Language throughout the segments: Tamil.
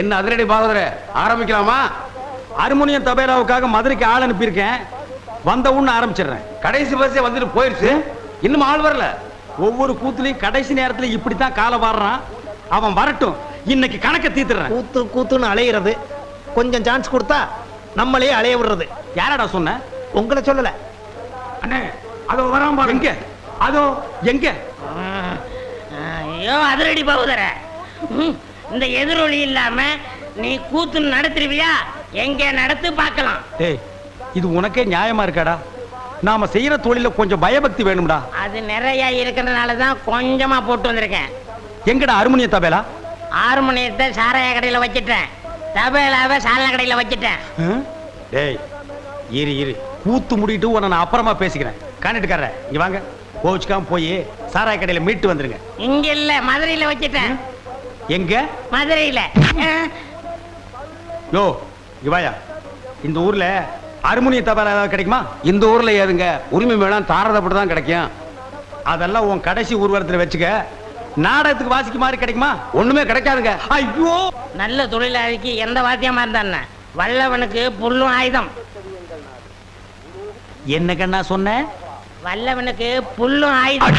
என்ன அதிரடி பாகவதர? ஆரம்பிக்கலாமா? ஹார்மோனியம் தபேலாவுக்காக மதுரைக்கு ஆள் அனுப்பியிருக்கேன். வந்த உடனே ஆரம்பிச்சிடுறேன். கடைசி பஸ்ஸே வந்துட்டு போயிருச்சு. இன்னும் ஆள் வரல. ஒவ்வொரு கூத்துலையும் கடைசி நேரத்துல இப்படித்தான் காலை வாடுறான். அவன் வரட்டும். இன்னைக்கு கணக்க தீத்துறேன் கூத்து கூத்துன்னு அலையிறது. கொஞ்சம் சான்ஸ் கொடுத்தா நம்மளே அலைய விடுறது. யாரடா சொன்ன? உங்களை சொல்லல. அண்ணே அதோ வரான் பாரு எங்க? அதோ எங்க? ஐயோ அதிரடி பகுதர இந்த எதிரொலி இல்லாம நீ கூத்து நடத்துருவியா? எங்க நடத்து பார்க்கலாம். டேய் இது உனக்கே நியாயமா இருக்காடா? நாம செய்யற தொழில கொஞ்சம் பயபக்தி வேணும்டா. அது நிறைய இருக்கிறதுனால தான் கொஞ்சமா போட்டு வந்திருக்கேன். எங்கடா ஹார்மோனிய தபேலா? ஆறு மணியத்தை சாராய கடையில வச்சிட்டேன். தபேலாவை சாலன கடையில வச்சிட்டேன்? டேய் இரு இரு. கூத்து முடிட்டு உன்னை நான் அப்புறமா பேசிக்கிறேன். காண்டிட்டுக்கார இங்க வாங்க. கோச்சுக்காம போய் சாராய கடையில மீட்டு வந்துருங்க. இங்க இல்ல மதுரையில வச்சிட்டேன். எங்க? மதுரையில. யோ இவாயா இந்த ஊர்ல ஹார்மோனிய தபேலா ஏதாவது கிடைக்குமா? இந்த ஊர்ல ஏதுங்க? உரிமை வேணாம் தாரதப்பட்டு தான் கிடைக்கும். அதெல்லாம் உன் கடைசி ஊர்வலத்துல வச்சுக்க. நாடகத்துக்கு வாசிக்க மாதிரி கிடைக்குமா? ஒண்ணுமே கிடைக்காதுங்க. ஐயோ! நல்ல தொழிலாளிக்கு எந்த வாத்தியமா இருந்தா வல்லவனுக்கு புல்லும் ஆயுதம். என்ன கண்ணா சொன்ன? வல்லவனுக்கு புல்லும் ஆயுதம்.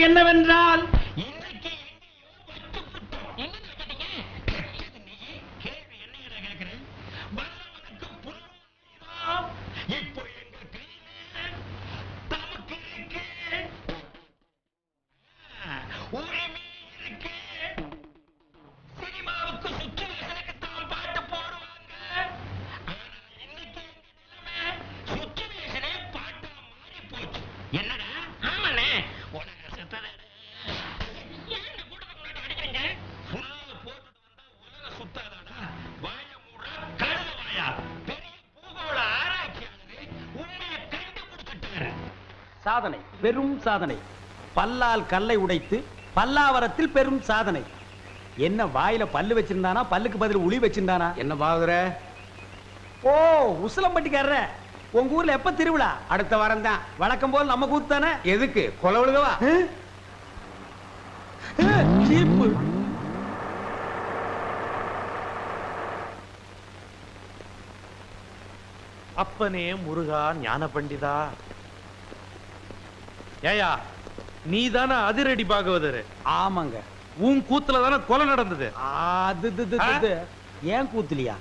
என்னவென்றால் சாதனை பெரும் சாதனை. பல்லால் கல்லை உடைத்து பல்லாவரத்தில் பெரும் சாதனை. என்ன வாயில பல்லு வச்சிருந்தானா பல்லுக்கு பதில் உளி வச்சிருந்தானா? என்ன பாகுற? ஓ உசிலம்பட்டிக்காரர. உங்க ஊர்ல எப்ப திருவிழா? அடுத்த வாரம் தான் வழக்கம் போல் நம்ம கூத்து தானே? எதுக்கு? கொலை விழுகவா? அப்பனே முருகா ஞான பண்டிதா ஏயா நீ தானே அதிரடி பாகவதர். ஆமாங்க. உன் கூத்துல தானே கொலை நடந்தது. அது. ஏன் கூத்துலியா?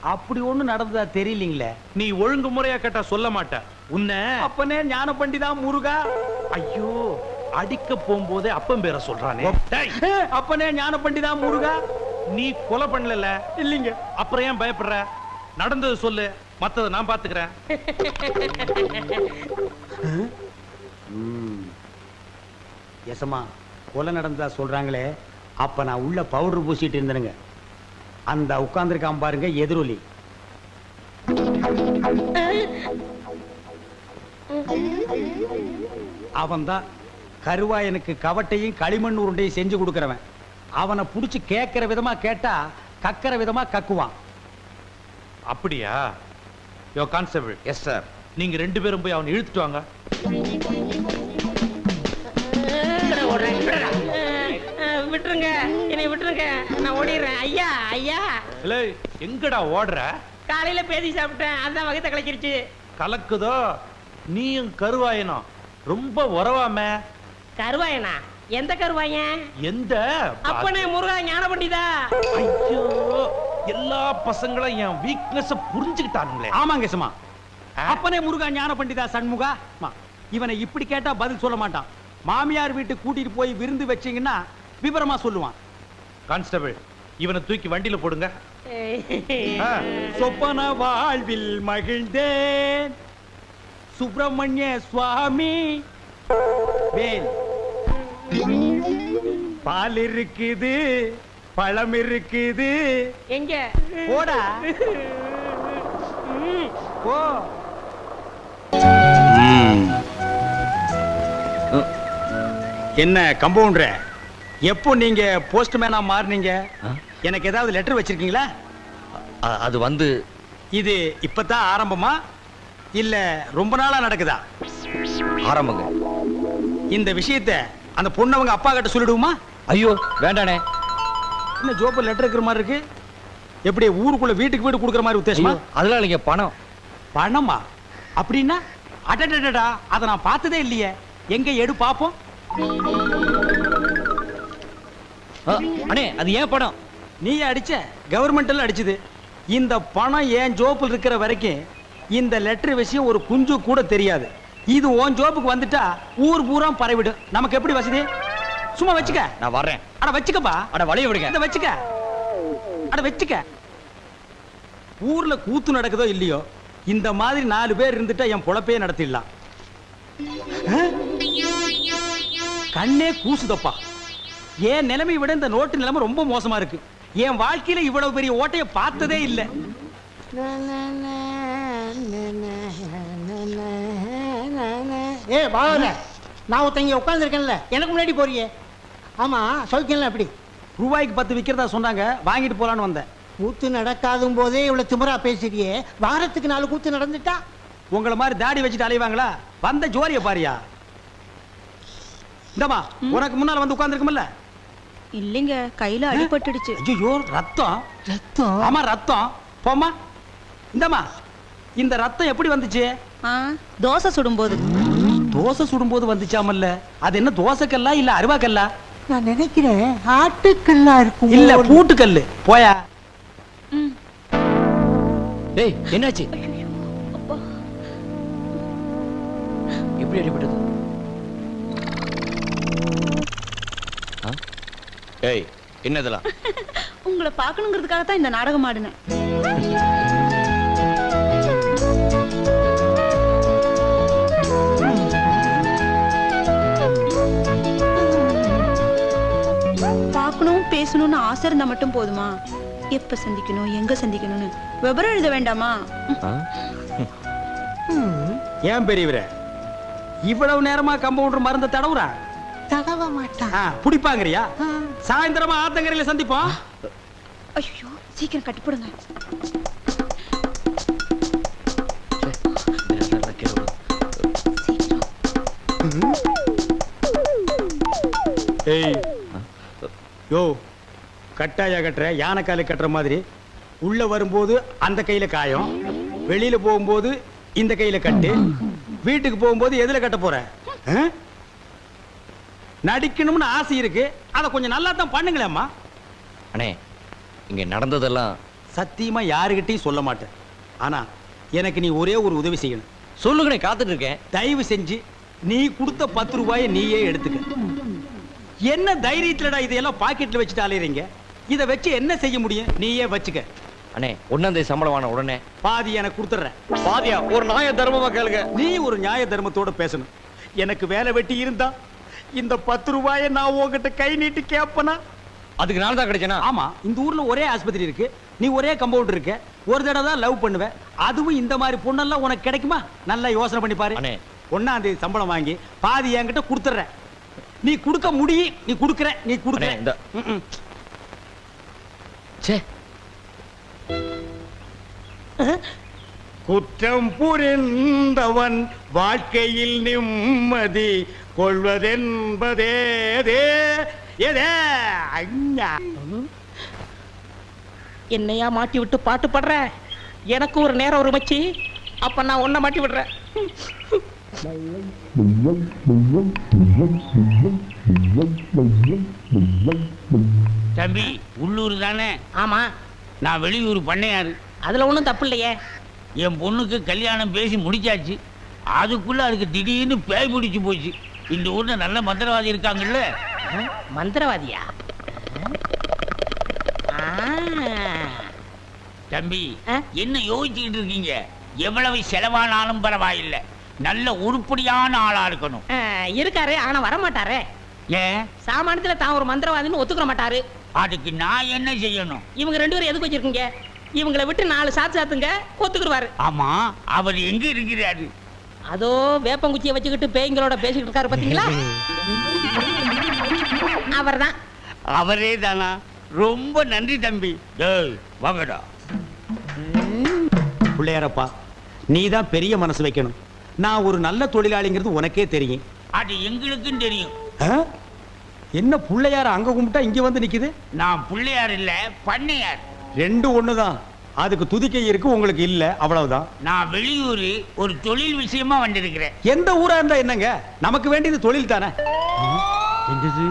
அப்படி ஒண்ணு நடந்ததா தெரியலீங்களே? நீ ஒழுங்கு முறையா கேட்டா சொல்ல மாட்ட. உன்னை அப்பனே ஞான பண்டிதா முருகா. ஐயோ அடிக்க போகும்போதே அப்பன் பேரை சொல்றானே. அப்பனே ஞான பண்டிதா முருகா. நீ கொலை பண்ணல இல்லீங்க. அப்புறம் ஏன் பயப்படுற? நடந்தது சொல்லு மத்தத நான் பாத்துக்கிறேன். எசமா கொலை நடந்ததா சொல்றாங்களே அப்ப நான் உள்ள பவுடர் பூசிட்டு இருந்தேனுங்க அந்த உட்கார்ந்திருக்கான் பாருங்க எதிரொலி. அவன்தான் கருவாயனுக்கு கவட்டையும் களிமண் உருண்டையும் செஞ்சு கொடுக்கறவன். அவனை புடிச்சு கேட்கிற விதமா கேட்டா கக்கிற விதமா கக்குவான். அப்படியா? யோ கான்ஸ்டபிள் எஸ் சார் நீங்க ரெண்டு பேரும் போய் அவனை இழுத்துட்டு வாங்க. விட்டுருங்க. என்னை விட்டுருங்க. நான் ஓடிடுறேன். ஐயா ஐயா. இல்லை எங்கடா ஓடுற? காலையில பேதி சாப்பிட்டேன். அதான் வகத்தை கலக்கிருச்சு. கலக்குதோ? நீயும் கருவாயனும் ரொம்ப உறவாம? கருவாயனா? எந்த கருவாயன்? எந்த? அப்பனே முருகா ஞான பண்டிதா ஐயோ எல்லா பசங்களும் என் வீக்னஸ் புரிஞ்சுக்கிட்டானுங்களே. ஆமாங்க சும்மா. அப்பனே முருகா ஞான பண்டிதா சண்முகா இவனை இப்படி கேட்டா பதில் சொல்ல மாட்டான். மாமியார் வீட்டுக்கு கூட்டிட்டு போய் விருந்து வச்சீங்கன்னா விவரமா சொல்லுவான். கான்ஸ்டபிள் இவனை தூக்கி வண்டியில போடுங்க. ஆ, சொப்பன வாழ்வில் மகிழ்ந்தேன். சுப்பிரமணிய சுவாமி. வேல் பால் இருக்குது பழம் இருக்குது. எங்க? போடா. போ. என்ன கம்பவுண்டர்? எப்போ நீங்க போஸ்ட்மேனா மாறுனீங்க? எனக்கு ஏதாவது லெட்டர் வச்சிருக்கீங்களா? அது வந்து இது இப்பதான் ஆரம்பமா? இல்ல ரொம்ப நாளா நடக்குதா? ஆரம்பங்க. இந்த விஷயத்தை அந்த பொண்ணவங்க அப்பா கிட்ட சொல்லிடுவோமா? ஐயோ வேண்டானே. என்ன ஜோப்பு லெட்டர் இருக்கிற மாதிரி இருக்கு? எப்படி ஊருக்குள்ள வீட்டுக்கு வீடு கொடுக்குற மாதிரி உத்தேசமா? அதெல்லாம் இல்லைங்க பணம். பணமா? அப்படின்னா அடடடடா அதை நான் பார்த்ததே இல்லையே. எங்க எடு பாப்போம்? ஆ, அண்ணே அது ஏன் பணம் நீ அடிச்ச கவர்மெண்ட்ல அடிச்சது. இந்த பணம் என் ஜோப்பில் இருக்கிற வரைக்கும் இந்த லெட்டர் விஷயம் ஒரு குஞ்சு கூட தெரியாது. இது உன் ஜோப்புக்கு வந்துட்டா ஊர் பூரா பரவிடும். நமக்கு எப்படி வசதி? சும்மா வச்சுக்க. நான் வர்றேன். அட வச்சுக்கப்பா. அட வளைய விடுங்க. இத வச்சுக்க. அட வச்சுக்க. ஊர்ல கூத்து நடக்குதோ இல்லையோ இந்த மாதிரி நாலு பேர் இருந்துட்டா என் பொழப்பே நடத்திடலாம்? கண்ணே கூசுதப்பா. என் நிலைமை விட இந்த நோட்டு நிலைமை ரொம்ப மோசமா இருக்கு. என் வாழ்க்கையில இவ்வளவு பெரிய ஓட்டைய பார்த்ததே இல்ல. ஏ பாவல நான் ஒருத்தங்க உட்காந்துருக்கேன்ல எனக்கு முன்னாடி போறியே ஆமா சௌக்கியம்ல எப்படி ரூபாய்க்கு பத்து விக்கிறதா சொன்னாங்க. வாங்கிட்டு போலான்னு வந்தேன். கூத்து நடக்காதும் போதே இவ்வளவு திமிரா பேசுறியே வாரத்துக்கு நாலு கூத்து நடந்துட்டா? உங்களை மாதிரி தாடி வச்சுட்டு அலைவாங்களா? வந்த ஜோரிய பாரியா? இந்தமா உனக்கு முன்னால வந்து உட்கார்ந்துருக்கும்ல. இல்லைங்க கையில அடிபட்டுடுச்சு. ஐயோ ரத்தம். ரத்தம்? ஆமா ரத்தம். போம்மா. இந்தம்மா. இந்த ரத்தம் எப்படி வந்துச்சு? ஆ தோசை சுடும்போது. தோசை சுடும்போது வந்துச்சாமல்ல? அது என்ன தோசைக்கல்லா இல்ல அருவாக்கல்லா? நான் நினைக்கிறேன் ஆட்டுக்கல்லா இருக்கும் இல்ல பூட்டுக்கல்லு. போயா. டேய் என்னாச்சு? எப்படி அடிபட்டது? ஏய் என்னதெல்லாம் உங்களை பார்க்கணுங்கிறதுக்காக தான் இந்த நாடகம் ஆடினேன். பார்க்கணும் பேசணும்னு ஆசை இருந்தா மட்டும் போதுமா? எப்ப சந்திக்கணும் எங்க சந்திக்கணும்னு? விவரம் எழுத வேண்டாமா? ஆ? ஏன் பெரியவரே? இவ்வளவு நேரமா கம்பவுண்டர் மருந்த தடவுறா? தடவ மாட்டான் புடிப்பாங்கறியா? சாயந்தரமா ஆத்தங்கரையில சந்திப்போம். ஐயோ சீக்கிரம் கட்டிப்படுங்க. ஏய் யோ கட்டாயா கட்டுற யானைக்காலு கட்டுற மாதிரி. உள்ள வரும்போது அந்த கையில காயம் வெளியில போகும்போது இந்த கையில கட்டு. வீட்டுக்கு போகும்போது எதுல கட்ட போற? நடிக்கணும்னு ஆசை இருக்கு. அதை கொஞ்சம் நல்லா தான் பண்ணுங்களேம்மா. அண்ணே இங்க நடந்ததெல்லாம் சத்தியமா யாருகிட்டயும் சொல்ல மாட்டேன். ஆனா எனக்கு நீ ஒரே ஒரு உதவி செய்யணும். சொல்லுங்கண்ணே காத்துட்டு இருக்கேன் தயவு செஞ்சு நீ கொடுத்த பத்து ரூபாயை நீயே எடுத்துக்க. என்ன தைரியத்துலடா இதையெல்லாம் பாக்கெட்ல வச்சுட்டு அலையறீங்க? இதை வச்சு என்ன செய்ய முடியும்? நீயே வச்சுக்க. அண்ணே ஒன்னாம் தேதி சம்பளம் வாங்கின உடனே பாதி எனக்கு கொடுத்துட்றேன். பாதியா? ஒரு நாய தர்மமா கேளுங்க. நீ ஒரு நியாய தர்மத்தோட பேசணும். எனக்கு வேலை வெட்டி இருந்தா இந்த பத்து ரூபாயை நான் உன்கிட்ட கை நீட்டி கேப்பனா? அதுக்கு நாள் தான் கிடைச்சனா? ஆமா இந்த ஊர்ல ஒரே ஆஸ்பத்திரி இருக்கு. நீ ஒரே கம்பவுண்டர் இருக்க. ஒரு தடவை தான் லவ் பண்ணுவ அதுவும் இந்த மாதிரி பொண்ணெல்லாம் உனக்கு கிடைக்குமா? நல்லா யோசனை பண்ணி பாரு. அண்ணே. ஒன்னாம் தேதி சம்பளம் வாங்கி பாதி என்கிட்ட கொடுத்துட்ற நீ கொடுக்க முடியும். நீ கொடுக்குற. நீ கொடுக்குற. இந்த-. சே குற்றம் புரிந்தவன் வாழ்க்கையில் நிம்மதி கொள்வதென்பதேதே எதே? ஐயா. என்னையா மாட்டி விட்டு பாட்டு பாடுற? எனக்கு ஒரு நேரம் ஒரு மச்சி. அப்ப நான் உன்னை மாட்டி விடுறேன். தம்பி உள்ளூர் தானே? ஆமா. நான் வெளியூர் பண்ணையாரு. அதுல ஒண்ணும் தப்பு இல்லையே. என் பொண்ணுக்கு கல்யாணம் பேசி முடிச்சாச்சு. அதுக்குள்ள அதுக்கு திடீர்னு பேய் பிடிச்சு போச்சு. இந்த ஊர்ல நல்ல மந்திரவாதி இருக்காங்கல்ல? மந்திரவாதியா. தம்பி? என்ன யோசிச்சுக்கிட்டு இருக்கீங்க? எவ்வளவு செலவானாலும் பரவாயில்லை. நல்ல உருப்படியான ஆளா இருக்கணும். இருக்காரு ஆனா வர மாட்டாரே ஏன் சாமானியத்துல தான் ஒரு மந்திரவாதின்னு ஒத்துக்கிற மாட்டாரு. அதுக்கு நான் என்ன செய்யணும்? இவங்க ரெண்டு பேரும் எதுக்கு வச்சிருக்கீங்க? இவங்களை விட்டு நாலு சாத்து சாத்துங்க ஒத்துக்குருவாரு ஆமா அவர் எங்க இருக்கிறாரு? அதோ வேப்பங்குச்சியை வச்சுக்கிட்டு பேய்களோட பேசிக்கிட்டு இருக்காரு பாத்தீங்களா? அவர்தான். அவரே தானா ரொம்ப நன்றி தம்பி. டேய் வாங்கடா. பிள்ளையாரப்பா நீ தான் பெரிய மனசு வைக்கணும். நான் ஒரு நல்ல தொழிலாளிங்கிறது உனக்கே தெரியும். அது எங்களுக்கும் தெரியும். ஆ? என்ன பிள்ளையார அங்க கும்பிட்டா இங்க வந்து நிக்குது? நான் பிள்ளையார் இல்ல பண்ணையார். ரெண்டும் ஒண்ணுதான். அதுக்கு துதிக்கை இருக்கு உங்களுக்கு இல்ல அவ்வளவுதான். நான் வெளியூர் ஒரு தொழில் விஷயமா வந்திருக்கிறேன். எந்த ஊரா இருந்தா என்னங்க? நமக்கு வேண்டியது தொழில் தானே? என்னது?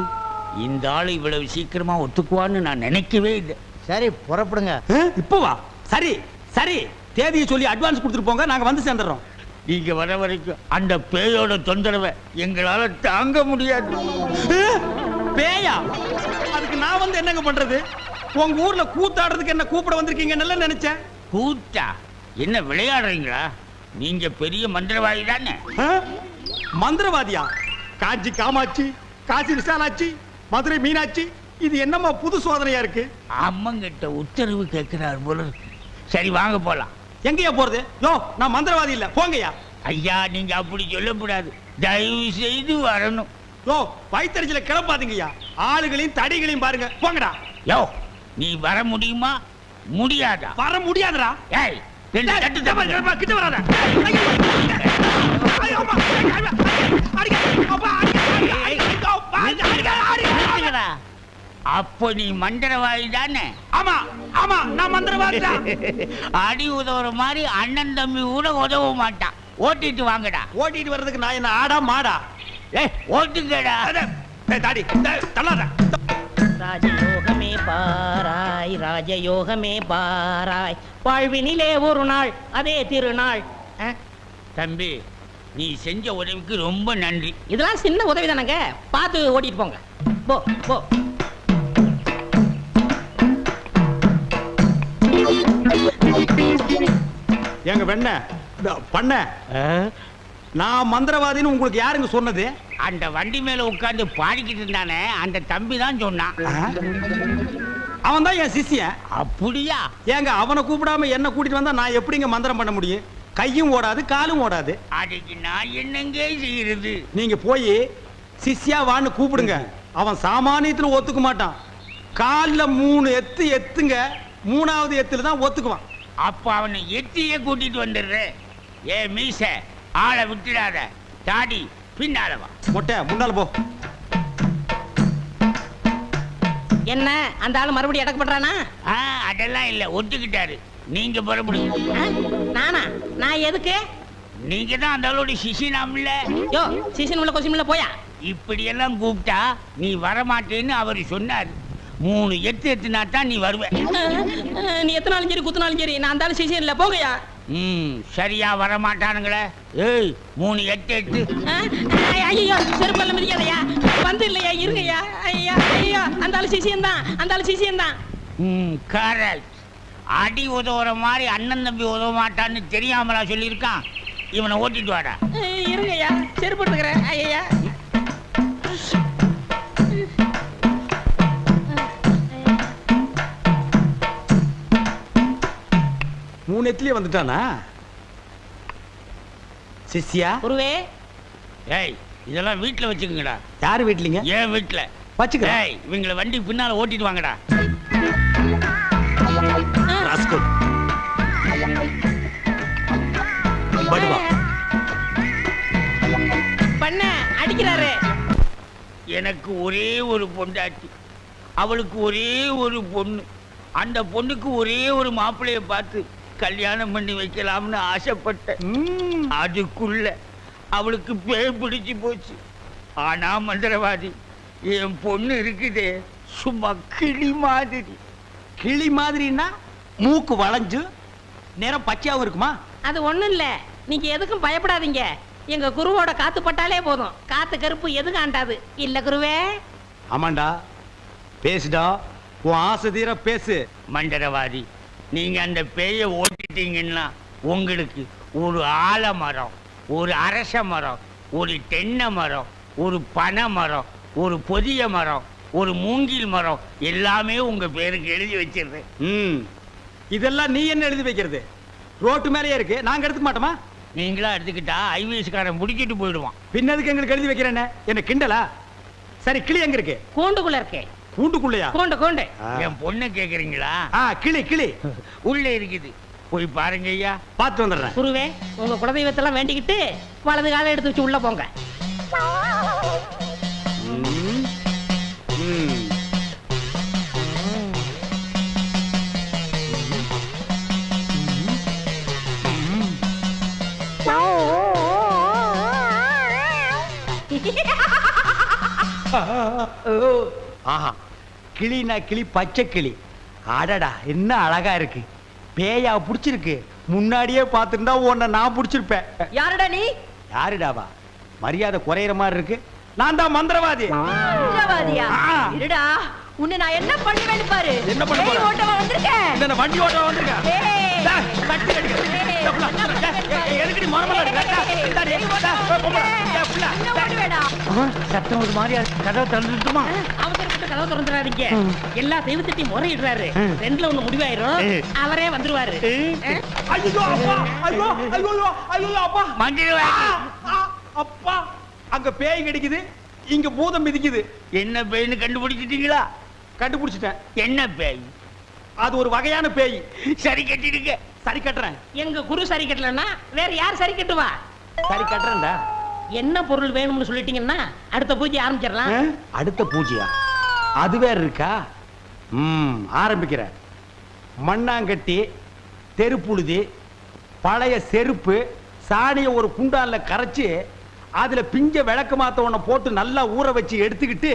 இந்த ஆளு இவ்வளவு சீக்கிரமா ஒத்துக்குவான்னு நான் நினைக்கவே இல்லை. சரி புறப்படுங்க? இப்ப வா. சரி சரி. தேதியை சொல்லி அட்வான்ஸ் கொடுத்துட்டு போங்க நாங்க வந்து சேர்ந்துடுறோம். நீங்க வர வரைக்கும் அந்த பேயோட தொந்தரவை எங்களால தாங்க முடியாது? பேயா? அதுக்கு நான் வந்து என்னங்க பண்றது? உங்க ஊர்ல கூத்தாடுறதுக்கு என்ன கூப்பிட வந்திருக்கீங்கன்னு நினைச்சேன். கூத்தா? என்ன விளையாடுறீங்களா? நீங்க பெரிய மந்திரவாதி தானே? மந்திரவாதியா? காஞ்சி காமாட்சி காசி விசாலாட்சி மதுரை மீனாட்சி இது என்னம்மா புது சோதனையா இருக்கு. அம்மங்கிட்ட உத்தரவு கேட்கிறார் போல சரி வாங்க போலாம். எங்கயா போறது? யோ நான் மந்திரவாதி இல்ல. போங்கய்யா. ஐயா நீங்க அப்படி சொல்லக்கூடாது. தயவு செய்து வரணும். யோ வயித்தறிச்சல கிளப்பாதீங்கய்யா. ஆளுகளையும் தடிகளையும் பாருங்க. போங்கடா. யோ நீ வர முடியுமா முடியாதா வர முடியாதுடா ஏய் ரெண்டு தட்டு. டேய், கிட்ட வராத அப்பா, நீ மந்திரவாதி தானே ஆமா ஆமா நான் மந்திரவாதிடா அடி உதவுற மாதிரி அண்ணன் தம்பி கூட உதவ மாட்டான் ஓட்டிட்டு வாங்கடா ஓட்டிட்டு வர்றதுக்கு நான் என்ன ஆடா மாடா ஏய் ஓட்டுங்கடா தாடி தள்ளாத பாராய் ராஜயோகமே பாராய். வாழ்வினிலே ஒரு நாள் அதே திருநாள். தம்பி நீ செஞ்ச உதவிக்கு ரொம்ப நன்றி. இதெல்லாம் சின்ன உதவி தானங்க? பார்த்து ஓட்டிட்டு போங்க. போ போ. எங்க வெண்ண. பண்ண நான் மந்திரவாதின்னு உங்களுக்கு யாருங்க சொன்னது? அந்த வண்டி மேல உட்கார்ந்து பாடிக்கிட்டு இருந்தானே அந்த தம்பி தான் சொன்னான். அவன் தான் என் சிஷ்யன். அப்படியா? ஏங்க அவனை கூப்பிடாம என்ன கூட்டிட்டு வந்தா நான் எப்படிங்க மந்திரம் பண்ண முடியும்? கையும் ஓடாது காலும் ஓடாது. அதுக்கு நான் என்னங்க செய்யறது? நீங்க போய் சிஷ்யா வான்னு கூப்பிடுங்க. அவன் சாமானியத்துல ஒத்துக்க மாட்டான். கால்ல மூணு எத்து எத்துங்க மூணாவது எத்துல தான் ஒத்துக்குவான். அப்ப அவனை எத்தியே கூட்டிட்டு வந்துடுறேன் ஏ மீச ஆளை விட்டுடாத. தாடி பின்னால வா. மொட்டை முன்னால போ. என்ன அந்த ஆளு மறுபடியும் அடக்க பண்றானா? அதெல்லாம் இல்ல ஒத்துக்கிட்டாரு. நீங்க புறப்படுங்க நானா? நான் எதுக்கு? நீங்க தான் அந்த ஆளோட சிசினாம்ல யோ சீசன் உள்ள கொஸ்டின் உள்ள போயா? இப்படியெல்லாம் கூப்பிட்டா நீ வரமாட்டேன்னு அவர் சொன்னார். மூணு எத்து எத்துனா தான் நீ வருவ. நீ எத்தனாலும் சரி குத்தினாலும் சரி நான் அந்த ஆளு சீசன் இல்ல போங்கயா ம் சரியா வரமாட்டானுங்களே. ஏய் மூணு எட்டு எட்டு. ஐயோ செருப்பல்ல மிதிக்காதயா. வந்து இல்லையா இருங்கய்யா. ஐயா ஐயா அந்த ஆளு சிசியம் தான் அந்த ஆளு சிசியம் தான் ம் கரெக்ட் அடி உதவுற மாதிரி அண்ணன் தம்பி உதவ மாட்டான்னு தெரியாமலா சொல்லியிருக்கான். இவனை ஓட்டிட்டு வாடா. இருங்கய்யா செருப்பு எடுத்துக்கிறேன் ஐயா மூணு எத்துலயே வந்துட்டானா? சிஷ்யா? குருவே. ஏய் இதெல்லாம் வீட்டில் வச்சுக்கோங்கடா. யாரு வீட்லீங்க? ஏன் வீட்டில் வச்சுக்கிறேன் ஏய் இவங்களை வண்டி பின்னால ஓட்டிட்டு வாங்கடா. படுவா. பண்ண அடிக்கிறாரு. எனக்கு ஒரே ஒரு பொண்டாட்டி. அவளுக்கு ஒரே ஒரு பொண்ணு. அந்த பொண்ணுக்கு ஒரே ஒரு மாப்பிள்ளைய பார்த்து கல்யாணம் பண்ணி வைக்கலாம்னு ஆசைப்பட்டேன். ம். அதுக்குள்ள அவளுக்கு பேய் பிடிச்சு போச்சு. ஆனா மந்திரவாதி என் பொண்ணு இருக்குதே சும்மா கிளி மாதிரி. கிளி மாதிரின்னா மூக்கு வளைஞ்சு நேரம் பச்சையாவும் இருக்குமா? அது ஒண்ணும் இல்ல. நீங்க எதுக்கும் பயப்படாதீங்க. எங்க குருவோட காத்து பட்டாலே போதும். காத்து கருப்பு எதுக்கு ஆண்டாது? இல்ல குருவே. ஆமாண்டா. பேசுடா. உன் ஆசை தீர பேசு. மந்திரவாதி நீங்க அந்த பேயை ஓட்டிட்டீங்கன்னா உங்களுக்கு ஒரு ஆலமரம் ஒரு அரச மரம் ஒரு தென்னை மரம் ஒரு பனை மரம் ஒரு பொதிய மரம் ஒரு மூங்கில் மரம் எல்லாமே உங்க பேருக்கு எழுதி வச்சிருந்தேன் ம். இதெல்லாம் நீ என்ன எழுதி வைக்கிறது? ரோட்டு மேலேயே இருக்கு. நாங்க எடுத்துக்க மாட்டோமா? நீங்களா எடுத்துக்கிட்டா ஐவிஎஸ்காரன் முடிச்சிட்டு போயிடுவான். பின்னதுக்கு எங்களுக்கு எழுதி வைக்கிறேன்னு? என்ன கிண்டலா? சரி கிளி எங்க இருக்கு? கூண்டுக்குள்ள இருக்கே. கூண்டுக்குள்ளையா கோண்ட கோண்டை என் பொண்ணு கேக்குறீங்களா கிளி கிளி உள்ளே இருக்குது போய் பாருங்க ஐயா பார்த்து வந்துடுறேன் குருவே உங்க குலதெய்வத்தெல்லாம் வேண்டிக்கிட்டு வலது காலம் எடுத்து வச்சு உள்ள போங்க ஓ ஆஹா கிளினா கிளி பச்சை கிளி. அடடா என்ன அழகா இருக்கு. பேயா புடிச்சிருக்கு. முன்னாடியே பார்த்துருந்தா உன்னை நான் புடிச்சிருப்பேன். யாருடா நீ? யாருடாவா? மரியாதை குறையிற மாதிரி இருக்கு. நான் தான் மந்திரவாதி. மந்திரவாதியா. இருடா உன்னை நான் என்ன பண்ணுவேன்னு பாரு. என்ன பண்ண பேய் போற? ஓட்டவா வந்திருக்கேன். இந்த வண்டி ஓட்ட வந்திருக்கேன். சத்தம் ஒரு மாதிரியா இருக்கு. கதவை திறந்துட்டுமா அவசரப்பட்டு கதவை திறந்துடாதீங்க எல்லா தெய்வத்திட்டையும் முறையிடுறாரு. ரெண்டுல ஒண்ணு முடிவாயிரும். அவரே வந்துருவாரு. ஐயோ, அப்பா, ஐயோ, ஐயோ, ஐயோ, அப்பா. அப்பா. அங்க பேய் கிடைக்குது. இங்க பூதம் மிதிக்குது. என்ன பேய்னு கண்டுபிடிச்சிட்டீங்களா? கண்டுபிடிச்சிட்டேன். என்ன பேய்? அது ஒரு வகையான பேய். சரி கட்டிடுங்க. சரி கட்டுறேன். எங்க குரு சரி கட்டலன்னா வேற யார் சரி கட்டுவா? சரி கட்டுறேன்டா. என்ன பொருள் வேணும்னு சொல்லிட்டீங்கன்னா அடுத்த பூஜை ஆரம்பிச்சிடலாம்? அடுத்த பூஜையா? அது வேற இருக்கா? ம் ஆரம்பிக்கிறேன். மண்ணாங்கட்டி தெருப்புழுதி பழைய செருப்பு சாணியை ஒரு குண்டான்ல கரைச்சு அதுல பிஞ்ச விளக்கு மாத்த ஒண்ண போட்டு நல்லா ஊற வச்சு எடுத்துக்கிட்டு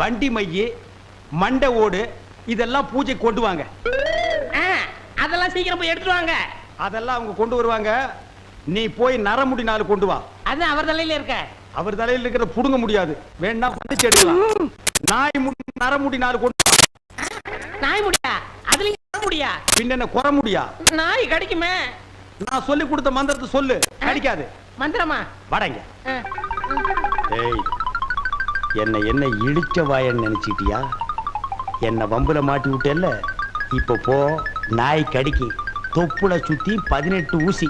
வண்டி மைய மண்டை ஓடு இதெல்லாம் பூஜை கொண்டு வாங்க. ஆ, அதெல்லாம் சீக்கிரம் போய் எடுத்துட்டு வாங்க. அதெல்லாம் அவங்க கொண்டு வருவாங்க. நீ போய் நரமுடி நாலு கொண்டு வா. அது அவர் தலையில இருக்க. அவர் தலையில இருக்கிற புடுங்க முடியாது. வேணா பண்ணிச்சு எடுக்கலாம் நாய் முடி நரமுடி நாலு கொண்டு வா. நாய் முடியா? அதுலயும் நாய் முடியா? பின்ன என்ன குற முடியா? நாய் கடிக்குமே. நான் சொல்லி கொடுத்த மந்திரத்தை சொல்லு. கடிக்காது. மந்திரமா? வாடங்க ஏய் என்ன என்ன இழிச்ச வாயன்னு நினைச்சிட்டியா? என்ன வம்புல மாட்டி விட்டேல்ல இப்ப போ நாய் கடிக்கு. தொப்புல சுத்தி பதினெட்டு ஊசி.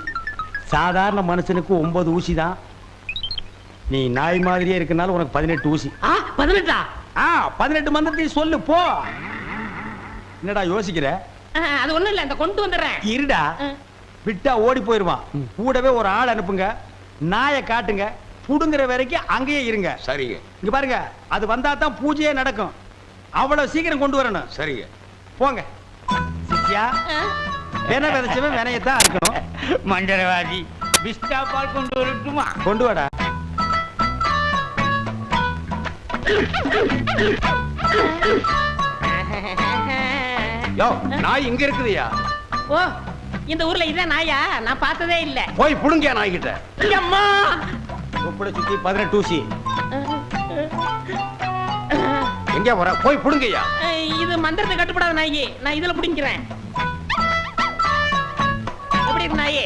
சாதாரண மனுஷனுக்கு ஒன்பது ஊசி தான். நீ நாய் மாதிரியே இருக்கனால உனக்கு பதினெட்டு ஊசி. ஆ பதினெட்டா? ஆ பதினெட்டு மந்திரத்தையும் சொல்லு போ. என்னடா யோசிக்கிற? அது ஒண்ணும் இல்ல இந்த கொண்டு வந்துடுறேன். இருடா. விட்டா ஓடி போயிருவான். கூடவே ஒரு ஆள் அனுப்புங்க. நாயை காட்டுங்க. புடுங்குற வரைக்கும் அங்கேயே இருங்க. சரிங்க. இங்க பாருங்க அது வந்தா தான் பூஜையே நடக்கும். அவ்வளவு சீக்கிரம் கொண்டு வரணும். சரிங்க. போங்க. ஆ, வென விதைச்சவன் வினையத்தான் இருக்கணும் மந்திரவாதி. பிஸ்டா பால் கொண்டு வரட்டுமா? கொண்டு வாடா. யோ நாய் இங்க இருக்குதுயா? ஓ இந்த ஊர்ல இதான் நாயா? நான் பார்த்ததே இல்ல. போய் புடுங்க நாய்கிட்ட? அம்மா தொப்புளை சுத்தி பதினெட்டு ஊசி. எங்க போற போய் புடுங்கய்யா இது மந்திரத்தை கட்டுப்படாத நாயி நான் இதுல பிடிக்கிறேன் எப்படி இருக்கு நாயி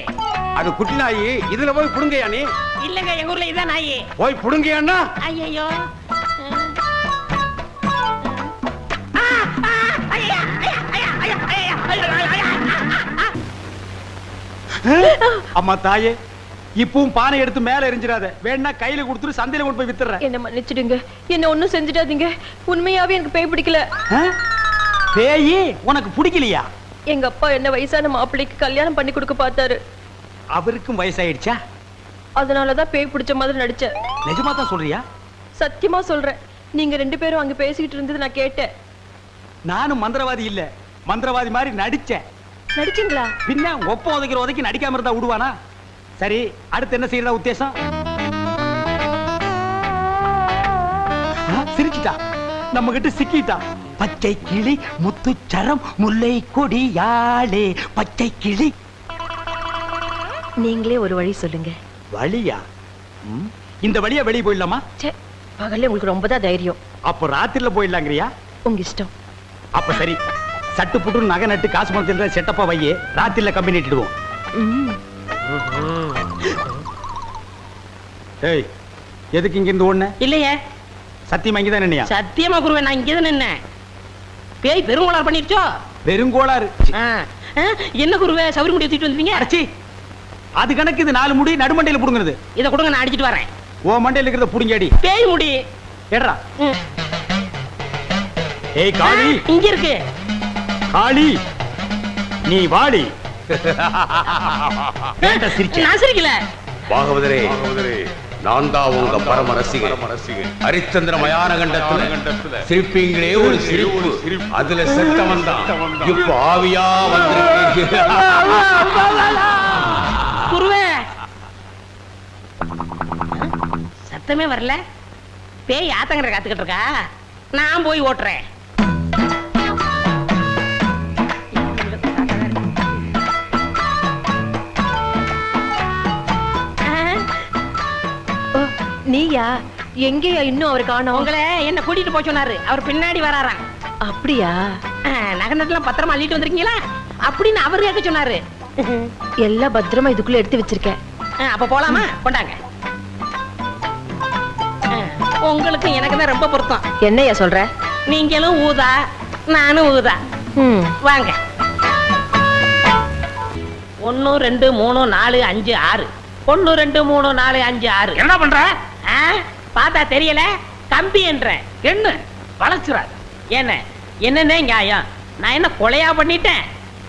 அது குட்டி நாய் இதுல போய் புடுங்கய்யா நீ இல்லங்க எங்க ஊர்ல இதான் நாயி போய் புடுங்கய்யான்னா ஐயோ அம்மா தாயே இப்பவும் பானை எடுத்து மேல எரிஞ்சிடாத. வேணா கையில கொடுத்துட்டு சந்தையில கொண்டு போய் வித்துறேன் என்ன மன்னிச்சிடுங்க. என்ன ஒண்ணும் செஞ்சிடாதீங்க. உண்மையாவே எனக்கு பேய் பிடிக்கல? பேயி? உனக்கு பிடிக்கலையா? எங்க அப்பா என்ன வயசான மாப்பிள்ளைக்கு கல்யாணம் பண்ணி கொடுக்க பார்த்தாரு. அவருக்கும் வயசாயிடுச்சா? அதனாலதான் பேய் பிடிச்ச மாதிரி நடிச்சேன். நிஜமா தான் சொல்றியா? சத்தியமா சொல்றேன். நீங்க ரெண்டு பேரும் அங்க பேசிக்கிட்டு இருந்தது நான் கேட்டேன். நானும் மந்திரவாதி இல்ல. மந்திரவாதி மாதிரி நடிச்சேன். நடிச்சீங்களா? பின்ன ஒப்ப உதைக்கிற உதைக்கு நடிக்காம இருந்தா விடுவானா சரி அடுத்து என்ன செய்யறதா உத்தேசம்? சிரிச்சிட்டா? நம்ம கிட்ட சிக்கிட்டா? பச்சை கிளி முத்துச்சரம் முல்லை கொடியாளே பச்சை கிளி. நீங்களே ஒரு வழி சொல்லுங்க. வழியா? இந்த வழியா வெளியே போயிடலாமா? பகல்ல உங்களுக்கு ரொம்ப தான் தைரியம். அப்போ ராத்திரில போயிடலாங்கிறியா? உங்க இஷ்டம். அப்ப சரி சட்டு புட்டு நகை நட்டு காசு பணத்தில் செட்டப்பா வையே ராத்திரில கம்பெனி இட்டுடுவோம். ஏய் எதுக்கு இங்க இருந்து ஓடுன? இல்லையே. சத்தியமா இங்க தான் நின்னையா? சத்தியமா குருவே நான் இங்கதான் நின்னேன். பேய் பெருங்கோளார் பண்ணிருச்சோ? வெறுங்கோளாறு ஆ, ஆ, என்ன குருவே சவுரி முடி தூக்கிட்டு வந்தீங்க அடச்சி. அது கணக்கு இது நாலு முடி நடுமண்டையில புடுங்குறது இதை கொடுங்க நான் அடிச்சிட்டு வரேன். ஓ மண்டையில இருக்கிறத புடுங்கடி பேய் முடி. ஏடுறா ம். ஏய் காளி. ஆ, இங்க இருக்கு. காளி. நீ வாடி. ஏன்டா சிரிச்ச. நான் சிரிக்கல. பாகவதரே. நான் தான் உங்க பரம ரசிகன் ஹரிச்சந்திர மயான கண்டத்துல சிரிப்பீங்களே ஒரு சிரிப்பு. அதுல செத்தவன் தான் இப்ப ஆவியா வந்திருக்கீங்க. சத்தமே வரல. பேய் ஆத்தங்கரை காத்துக்கிட்டு இருக்கா? நான் போய் ஓட்டுறேன். நீயா? எங்கேயா இன்னும் அவர் காணோம்? உங்களை என்ன கூட்டிட்டு போய் சொன்னாரு. அவர் பின்னாடி வராராம். அப்படியா? நகை நட்டுலாம் பத்திரமா அள்ளிட்டு வந்திருக்கீங்களா? அப்படின்னு அவர் கேட்க சொன்னாரு. எல்லாம் பத்திரமா இதுக்குள்ள எடுத்து வச்சிருக்கேன். அப்ப போலாமா? கொண்டாங்க. உங்களுக்கு எனக்கு தான் ரொம்ப பொருத்தம். என்னையா சொல்ற? நீங்களும் ஊதா நானும் ஊதா. வாங்க. ஒன்னு ரெண்டு மூணு நாலு அஞ்சு ஆறு. ஒன்னு ரெண்டு மூணு நாலு அஞ்சு ஆறு. என்ன பண்ற? பார்த்தா தெரியல? கம்பி என்ற. என்ன? வளர்ச்சிடாது என்ன? என்னன்னே நியாயம். நான் என்ன கொலையா பண்ணிட்டேன்?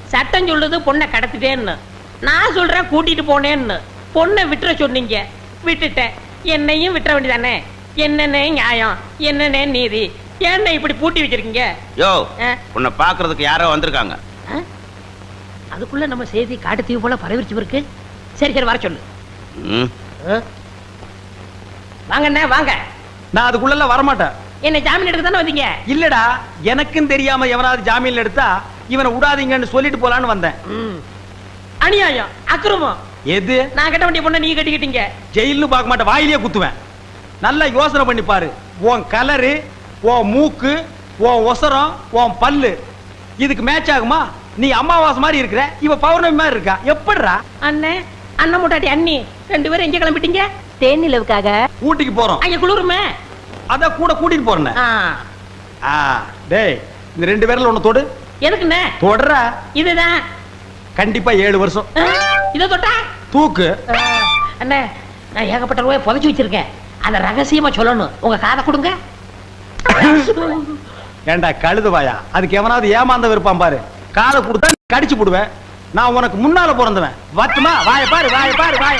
சட்டம் சொல்லுது பொண்ணை கடத்திட்டேன்னு. நான் சொல்றேன் கூட்டிட்டு போனேன்னு. பொண்ணை விட்டுற சொன்னீங்க. விட்டுட்டேன். என்னையும் விட்டுற வேண்டியதானே? என்னன்னே நியாயம். என்னன்னே நீதி. என்ன இப்படி பூட்டி வச்சிருக்கீங்க? யோ உன்னை பாக்குறதுக்கு யாரோ வந்திருக்காங்க. ஆ? அதுக்குள்ள நம்ம செய்தி காட்டுத்தீவு போல பரவிருச்சு இருக்கு சரி சரி வர சொல்லு. ம், வாங்கண்ணே வாங்க. நான் அதுக்குள்ள வரமாட்டேன். என்ன ஜாமீன் எடுக்க தானே வந்தீங்க? இல்லடா எனக்கும் தெரியாம எவனாவது ஜாமீன்ல எடுத்தா இவனை விடாதீங்கன்னு சொல்லிட்டு போலான்னு வந்தேன். அநியாயம் அக்கிரமம். எது? நான் கட்ட வேண்டிய பொண்ணை நீ கட்டிக்கிட்டீங்க. ஜெயில்னு பார்க்க மாட்டேன் வாயிலே குத்துவேன். நல்லா யோசனை பண்ணி பாரு. உன் கலரு உன் மூக்கு உன் ஒசரம் உன் பல்லு இதுக்கு மேட்ச் ஆகுமா? நீ அமாவாசை மாதிரி இருக்கிற இவ பௌர்ணமி மாதிரி இருக்கா? எப்படிடா? அண்ணே அண்ணன் முட்டாட்டி அண்ணி ரெண்டு பேரும் எங்க கிளம்பிட்டீங்க? தேன் நிலவுக்காக. ஊட்டிக்கு போறோம். அங்க குளிருமே. அத கூட கூட்டிட்டு போறேன். ஆ, ஆ டேய் இந்த ரெண்டு பேர்ல ஒண்ணு தொடு. எதுக்குண்ணே? தொடர இதுதான். கண்டிப்பா ஏழு வருஷம். இதை தொட்டா? தூக்கு. அண்ணே நான் ஏகப்பட்ட ரூபாய் புதைச்சு வச்சிருக்கேன். அதை ரகசியமா சொல்லணும். உங்க காதை கொடுங்க. ஏண்டா கழுதுவாயா? அதுக்கு எவனாவது ஏமாந்த விருப்பான் பாரு. காலை கொடுத்தா கடிச்சு போடுவேன். நான் உனக்கு முன்னால பிறந்தவன். வத்துமா? வாய பாரு வாய பாரு வாய.